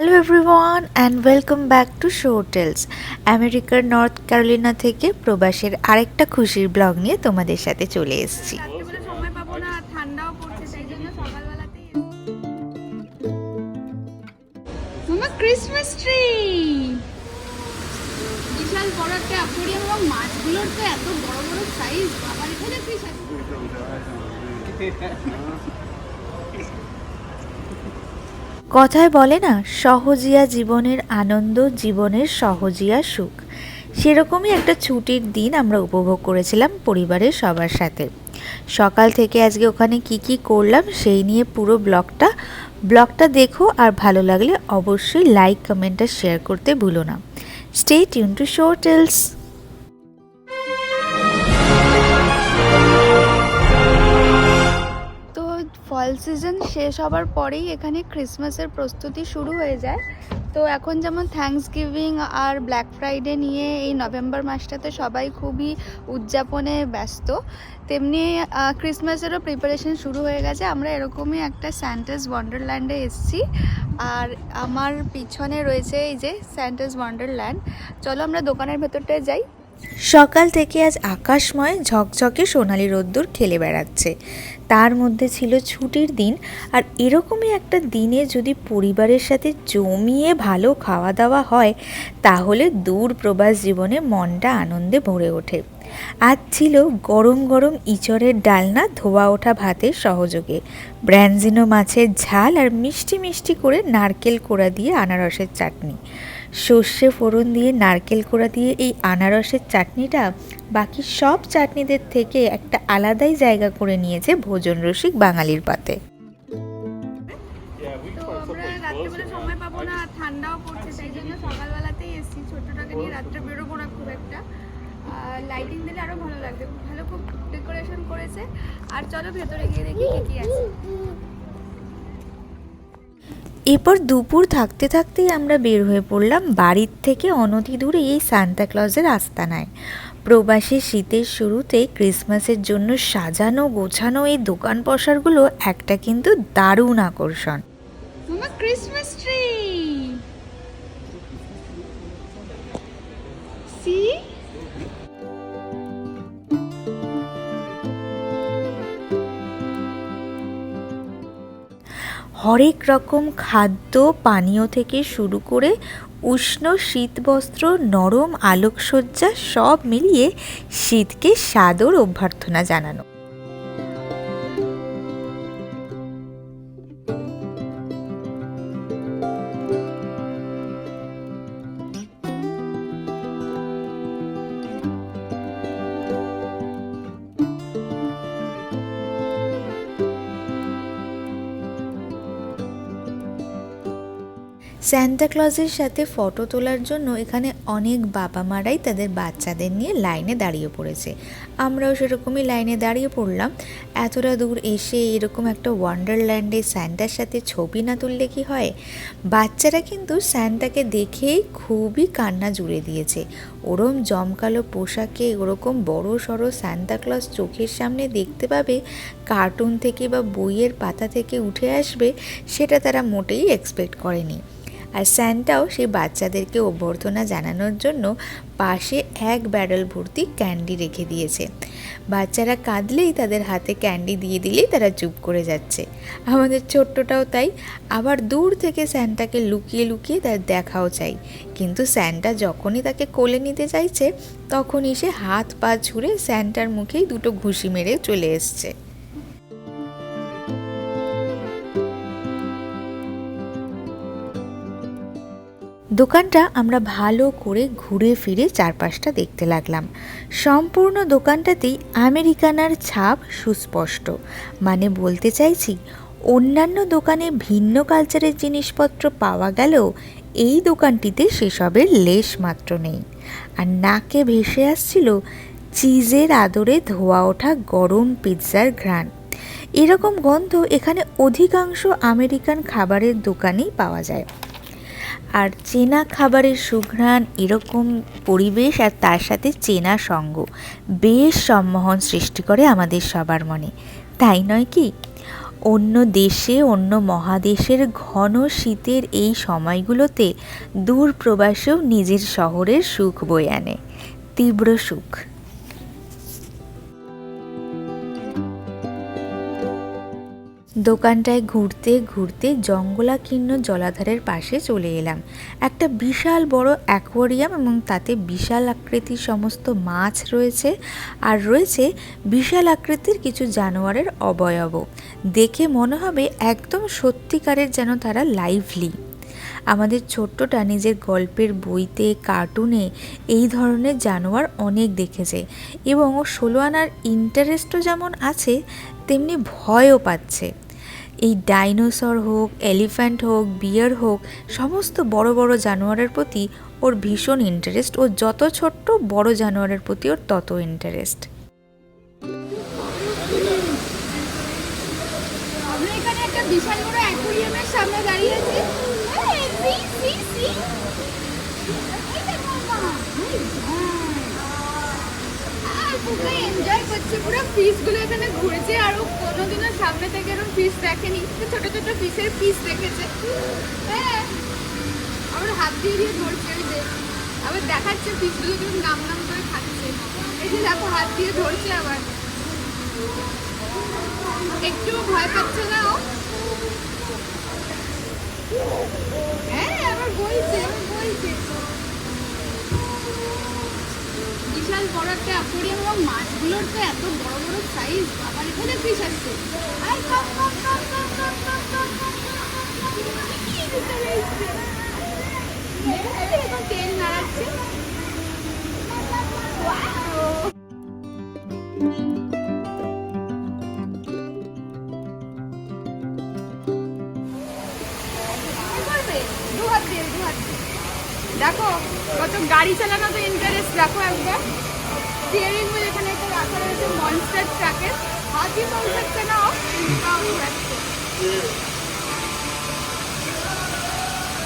Hello everyone and welcome back to show tells আমেরিকার North Carolina থেকে প্রবাসের আরেকটা খুশির ব্লগ নিয়ে তোমাদের সাথে চলে এসেছি। মাছগুলোর তো এত বড় বড় সাইজ কথায় বলে না, সহজিয়া জীবনের আনন্দ, জীবনের সহজিয়া সুখ। সেরকমই একটা ছুটির দিন আমরা উপভোগ করেছিলাম পরিবারের সবার সাথে। সকাল থেকে আজকে ওখানে কি কি করলাম সেই নিয়ে পুরো ব্লগটা ব্লগটা দেখো আর ভালো লাগলে অবশ্যই লাইক কমেন্ট আর শেয়ার করতে ভুলো না। Stay tune to show tales fall season শেষ হবার পরেই এখানে ক্রিসমাসের প্রস্তুতি শুরু হয়ে যায়। তো এখন যেমন থ্যাঙ্কস গিভিং আর ব্ল্যাক ফ্রাইডে নিয়ে এই নভেম্বর মাসটাতে সবাই খুবই উদযাপনে ব্যস্ত। তেমনি ক্রিসমাসেরও প্রিপারেশন শুরু হয়ে গেছে। আমরা এরকমই একটা স্যান্টাস ওয়ান্ডারল্যান্ডে এসেছি। আর আমার পিছনে রয়েছে এই যে স্যান্টাস ওয়ান্ডারল্যান্ড চলো আমরা দোকানের ভেতরটায় যাই। সকাল থেকে আজ আকাশময়, ঝকঝকে সোনালি রোদ্দুর খেলে বেড়াচ্ছে। তার মধ্যে ছিল ছুটির দিন, আর এরকমই একটা দিনে যদি পরিবারের সাথে জমিয়ে ভালো খাওয়া দাওয়া হয়, তাহলে দূর প্রবাস জীবনে মনটা আনন্দে ভরে ওঠে। আজ ছিল গরম গরম ইচড়ের ডালনা, ধোয়া ওঠা ভাতের সহযোগে। ব্র্যানজিনো মাছের ঝাল আর মিষ্টি মিষ্টি করে নারকেল কোড়া দিয়ে আনারসের চাটনি। সর্ষে ফোড়ন দিয়ে, নারকেল কোড়া দিয়ে এই আনারসের চাটনিটা বাকি সব চাটনিদের থেকে একটা আলাদাই জায়গা করে নিয়েছে ভোজন রসিক বাঙালির পাতে। সময় পাবো না, ঠান্ডাও পড়ছে সেই জন্য সকালবেলাতেই এসেছি। খুব একটা। লাইটিং দিলে আরও ভালো লাগবে। ভালো খুব ডেকোরেশন করেছে। আর চলো ভেতরে গিয়ে দেখি কি কি আছে। এরপর দুপুর থাকতে থাকতেই আমরা বের হয়ে পড়লাম বাড়ির থেকে অনতি দূরে এই সান্তা ক্লজের আস্তানায়। প্রবাসী শীতের শুরুতে ক্রিসমাসের জন্য সাজানো, গোছানো এই দোকান পসারগুলো একটা কিন্তু দারুণ আকর্ষণ। ক্রিসমাস ট্রি হরেক রকম খাদ্য পানীয় থেকে শুরু করে উষ্ণ শীতবস্ত্র, নরম আলোকসজ্জা সব মিলিয়ে শীতকে সাদর অভ্যর্থনা জানানো। স্যান্টা ক্লজের সাথে ফটো তোলার জন্য এখানে অনেক বাবা মারাই তাদের বাচ্চাদের নিয়ে লাইনে দাঁড়িয়ে পড়েছে। আমরাও সেরকমই লাইনে দাঁড়িয়ে পড়লাম। এতটা দূর এসে এরকম একটা ওয়ান্ডারল্যান্ডে স্যান্টার সাথে ছবি না তুললে কি হয়? বাচ্চারা কিন্তু স্যান্টাকে দেখেই খুবই কান্না জুড়ে দিয়েছে। ওরম জমকালো পোশাকে ওরকম বড় সড়ো ক্লজ চোখের সামনে দেখতে পাবে কার্টুন থেকে বা বইয়ের পাতা থেকে উঠে আসবে, সেটা তারা মোটেই এক্সপেক্ট করেনি। আর স্যান্টাও সেই বাচ্চাদেরকে অভ্যর্থনা জানানোর জন্য পাশে এক ব্যারেল ভর্তি ক্যান্ডি রেখে দিয়েছে। বাচ্চারা কাঁদলেই তাদের হাতে ক্যান্ডি দিয়ে দিলেই তারা চুপ করে যাচ্ছে। আমাদের ছোট্টটাও তাই। আবার দূর থেকে স্যান্টাকে লুকিয়ে লুকিয়ে তার দেখাও চাই। কিন্তু স্যান্টা যখনই তাকে কোলে নিতে চাইছে, তখনই সে হাত পা ছুঁড়ে স্যান্টার মুখেই দুটো ঘুষি মেরে চলে এসছে। দোকানটা আমরা ভালো করে ঘুরে ফিরে চারপাশটা দেখতে লাগলাম। সম্পূর্ণ দোকানটাতেই আমেরিকানার ছাপ সুস্পষ্ট। মানে বলতে চাইছি, অন্যান্য দোকানে ভিন্ন কালচারের জিনিসপত্র পাওয়া গেলেও এই দোকানটিতে সেসবের লেশ মাত্র নেই। আর নাকে ভেসে আসছিল চিজের আদরে ধোয়া ওঠা গরম পিৎজার ঘ্রাণ। এরকম গন্ধ এখানে অধিকাংশ আমেরিকান খাবারের দোকানেই পাওয়া যায়। আর চেনা খাবারের সুঘ্রাণ এরকম পরিবেশ আর তার সাথে চেনা সঙ্গ বেশ সম্মোহন সৃষ্টি করে আমাদের সবার মনে। তাই নয় কি? অন্য দেশে, অন্য মহাদেশের ঘন শীতের এই সময়গুলোতে দূর প্রবাসেও নিজের শহরের সুখ বয়ে আনে। তীব্র সুখ। দোকানটায় ঘুরতে ঘুরতে জঙ্গলাকীর্ণ জলাধারের পাশে চলে এলাম। একটা বিশাল বড় অ্যাকোয়ারিয়াম এবং তাতে বিশাল আকৃতির সমস্ত মাছ রয়েছে আর রয়েছে বিশাল আকৃতির কিছু জানোয়ারের অবয়ব দেখে মনে হবে একদম সত্যিকারের যেন তারা লাইভলি আমাদের ছোট্টটা নিজের গল্পের বইতে কার্টুনে এই ধরনের জানোয়ার অনেক দেখেছে এবং ষোলো আনার ইন্টারেস্টও যেমন আছে, তেমনি ভয়ও পাচ্ছে। এই ডাইনোসর হোক, এলিফ্যান্ট হোক, বিয়ার হোক, সমস্ত বড় বড় জানোয়ারের প্রতি ওর ভীষণ ইন্টারেস্ট ও যত ছোট্ট বড় জানোয়ারের প্রতি ওর তত ইন্টারেস্ট সামনে see. এই দেখো মা, এই ভাই। আর পুরো এনজয় করছে, পুরো ফিশগুলো এখানে ঘুরছে, আর ও কোনোদিনও সামনে থেকে এরকম ফিশ দেখেনি। ছোট ছোট ফিশের পিস দেখেছে। হ্যাঁ আবার হাত দিয়ে দিয়ে ধরছে ওই যে। আবার দেখাচ্ছে ফিশগুলো কীরকম নাম নাম করে খাচ্ছে। এই যে দেখো, হাত দিয়ে ধরছে আবার। একটু ভয় পাচ্ছে না ও? বিশাল বড় একটা অ্যাকোরিয়াম এবং মাছগুলোর তো এত বড় বড় সাইজ আবার এখানে ফিশ আসছে? দু হাত দিয়ে, দু হাত দিয়ে। দেখো, কত গাড়ি চালানো তো ইন্টারেস্ট দেখো একবার। স্টিয়ারিং হুইল এখানে একটা রাখা রয়েছে মনস্টার ট্রাকের হাজি মনস্টার ট্রাক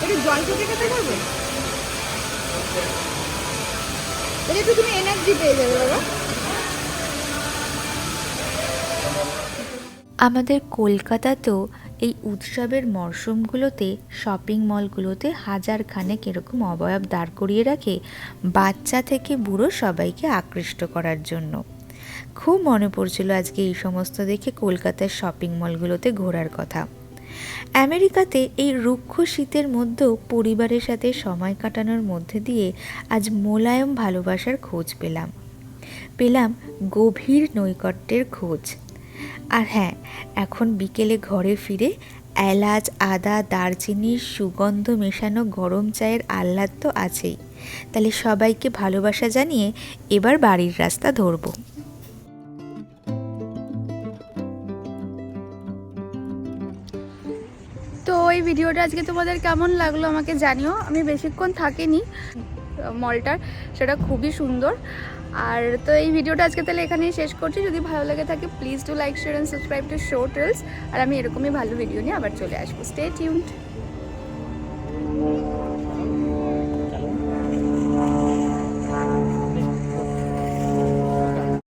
এটা জল থেকে খেতে করবে? এটা একটু তুমি এনার্জি পেয়ে যাবে, বাবা। আমাদের কলকাতা তো এই উৎসবের মরশুমগুলোতে শপিং মলগুলোতে হাজার খানেক এরকম অবয়ব দাঁড় করিয়ে রাখে বাচ্চা থেকে বুড়ো সবাইকে আকৃষ্ট করার জন্য। খুব মনে পড়ছিল আজকে এই সমস্ত দেখে কলকাতার শপিং মলগুলোতে ঘোরার কথা। আমেরিকাতে এই রুক্ষ শীতের মধ্যেও পরিবারের সাথে সময় কাটানোর মধ্যে দিয়ে আজ মোলায়ম ভালোবাসার খোঁজ পেলাম। পেলাম গভীর নৈকট্যের খোঁজ। আর হ্যাঁ এখন বিকেলে ঘরে ফিরে এলাচ, আদা দারচিনির সুগন্ধ মেশানো গরম চায়ের আহ্লাদ তো আছেই। তাহলে সবাইকে ভালোবাসা জানিয়ে এবার বাড়ির রাস্তা ধরবো। তো এই ভিডিওটা আজকে তোমাদের কেমন লাগল আমাকে জানিও। আমি বেশিক্ষণ থাকিনি, মলটার, সেটা খুবই সুন্দর। আর তো এই ভিডিওটা আজকে তাহলে এখানেই শেষ করছি। যদি ভালো লাগে থাকে please to like share and subscribe to show tales আর আমি এরকমই ভালো ভিডিও নিয়ে আবার চলে আসব। Stay tuned